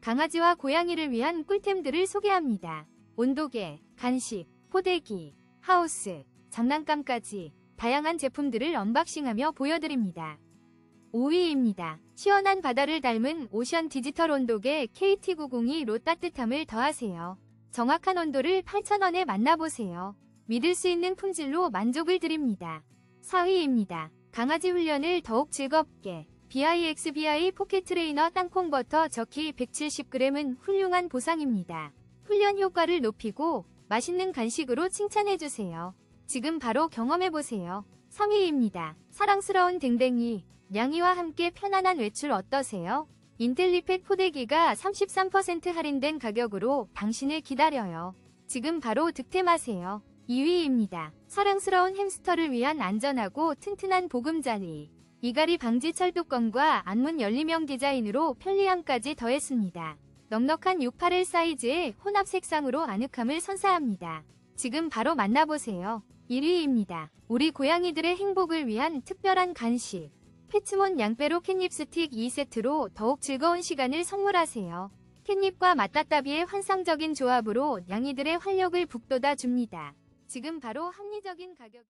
강아지와 고양이를 위한 꿀템들을 소개합니다. 온도계, 간식, 포대기, 하우스, 장난감까지 다양한 제품들을 언박싱하며 보여드립니다. 5위입니다. 시원한 바다를 닮은 오션 디지털 온도계 KT902로 따뜻함을 더하세요. 정확한 온도를 8,000원에 만나보세요. 믿을 수 있는 품질로 만족을 드립니다. 4위입니다. 강아지 훈련을 더욱 즐겁게 BIXBI 포켓 트레이너 땅콩 버터 저키 170g은 훌륭한 보상입니다. 훈련 효과를 높이고 맛있는 간식으로 칭찬해주세요. 지금 바로 경험해보세요. 3위입니다. 사랑스러운 댕댕이, 냥이와 함께 편안한 외출 어떠세요? 인텔리펫 포대기가 33% 할인된 가격으로 당신을 기다려요. 지금 바로 득템하세요. 2위입니다. 사랑스러운 햄스터를 위한 안전하고 튼튼한 보금자리. 이갈이 방지 철도권과 안문 열리명 디자인으로 편리함까지 더했습니다. 넉넉한 681 사이즈의 혼합 색상으로 아늑함을 선사합니다. 지금 바로 만나보세요. 1위입니다. 우리 고양이들의 행복을 위한 특별한 간식. 패츠몬 양빼로 캣닙 스틱 2세트로 더욱 즐거운 시간을 선물하세요. 캣닙과 맛다따비의 환상적인 조합으로 양이들의 활력을 북돋아 줍니다. 지금 바로 합리적인 가격